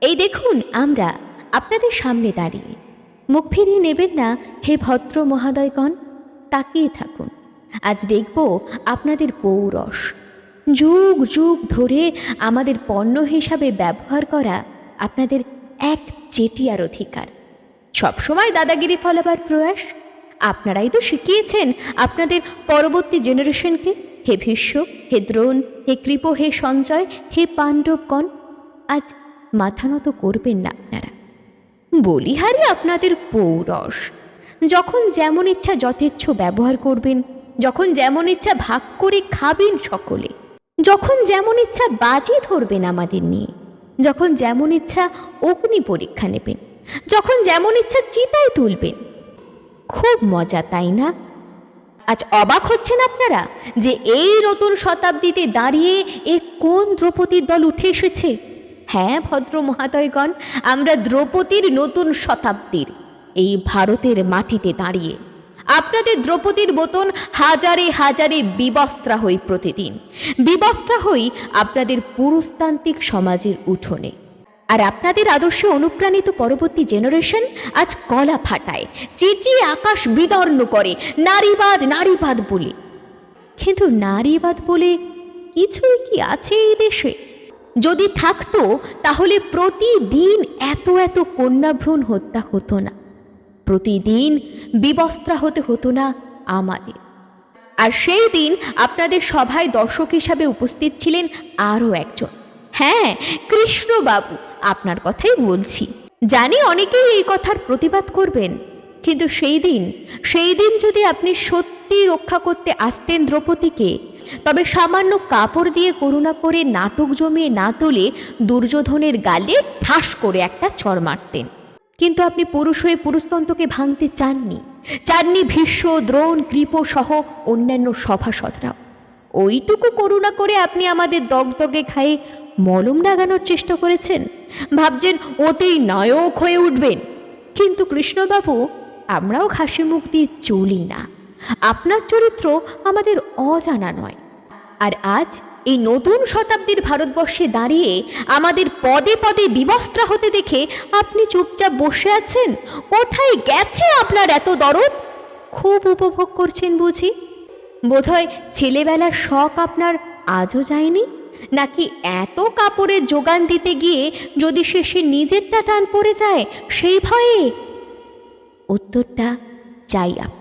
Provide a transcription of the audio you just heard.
এই দেখুন, আমরা আপনাদের সামনে দাঁড়িয়ে। মুখ ফিরিয়ে নেবেন না, হে ভদ্র মহাদয়গণ? তাকিয়ে থাকুন। আজ দেখব আপনাদের পৌরস। যুগ যুগ ধরে আমাদের পণ্য হিসাবে ব্যবহার করা আপনাদের এক চেটিয়ার অধিকার। সবসময় দাদাগিরি ফলাবার প্রয়াস। আপনারাই তো শিখিয়েছেন আপনাদের পরবর্তী জেনারেশনকে। হে ভীষ্ম, হে দ্রোণ, হে কৃপ, হে সঞ্চয় হে পাণ্ডবগণ। আজ মাথা নত করবেন না আপনারা। বলিহারি আপনাদের পৌরস, যখন যেমন ইচ্ছা যথেচ্ছ ব্যবহার করবেন, যখন যেমন ইচ্ছা ভাগ করে খাবেন সকলে, যখন যেমন ইচ্ছা বাজি ধরবেন আমাদের নিয়ে, যখন যেমন ইচ্ছা অগ্নি পরীক্ষা নেবেন, যখন যেমন ইচ্ছা চিতায় তুলবেন। খুব মজা, তাই না? আজ অবাক হচ্ছেন আপনারা যে এই নতুন শতাব্দীতে দাঁড়িয়ে এ কোন দ্রৌপদীর দল উঠে এসেছে? হ্যাঁ ভদ্র মহাদয়গণ, আমরা দ্রৌপদীর নতুন শতাব্দীর, এই ভারতের মাটিতে দাঁড়িয়ে। আপনাদের দ্রৌপদীর মতন হাজারে হাজারে বিবস্ত্রা হই প্রতিদিন। বিবস্ত্রা হই আপনাদের পুরুষতান্ত্রিক সমাজের উঠোনে। আর আপনাদের আদর্শে অনুপ্রাণিত পরবর্তী জেনারেশন আজ কলা ফাটায়, চেঁচিয়ে আকাশ বিদর্ণ করে, নারীবাদ নারীবাদ বলে। কিন্তু নারীবাদ বলে কিছুই কি আছে এই দেশে? যদি থাকতো, তাহলে প্রতিদিন এত এত কন্যাভ্রূণ হত্যা হতো না। প্রতিদিন বিবস্ত্রা হতে হতো না আমাদের। আর সেই দিন আপনাদের সভায় দর্শক হিসাবে উপস্থিত ছিলেন আরও একজন। হ্যাঁ কৃষ্ণবাবু, আপনার কথাই বলছি। জানি অনেকেই এই কথার প্রতিবাদ করবেন, কিন্তু সেই দিন সেই দিন যদি আপনি সত্যি রক্ষা করতে আসতেন দ্রৌপদীকে। তবে সামান্য কাপড় দিয়ে করুণা করে নাটক জমিয়ে না তুলে দুর্যোধনের গালে ঠাস করে একটা চর মারতেন। কিন্তু আপনি পুরুষ হয়ে পুরুষতন্ত্রকে ভাঙতে চাননি। চাননি ভীষ্ম, দ্রোণ, কৃপ সহ অন্যান্য সভাসদরাও। ওইটুকু করুণা করে আপনি আমাদের দগদগে খায়ে মলম লাগানোর চেষ্টা করেছেন। ভাবছেন ওতেই নায়ক হয়ে উঠবেন। কিন্তু কৃষ্ণবাবু, আমরাও হাসি মুখ দিয়ে চলি না। আপনার চরিত্র আমাদের অজানা নয়। আর আজ এই নতুন শতাব্দীর ভারতবর্ষে দাঁড়িয়ে আমাদের পদে পদে বিবস্ত্রা হতে দেখে আপনি চুপচাপ বসে আছেন? কোথায় গেছে আপনার এত দরদ? খুব উপভোগ করছেন বুঝি? বোধহয় ছেলেবেলার শখ আপনার আজও যায়নি? নাকি এত কাপড়ের যোগান দিতে গিয়ে যদি শেষে নিজেরটা টান পড়ে যায়, সেই ভয়ে? উত্তরটা চাই আপনার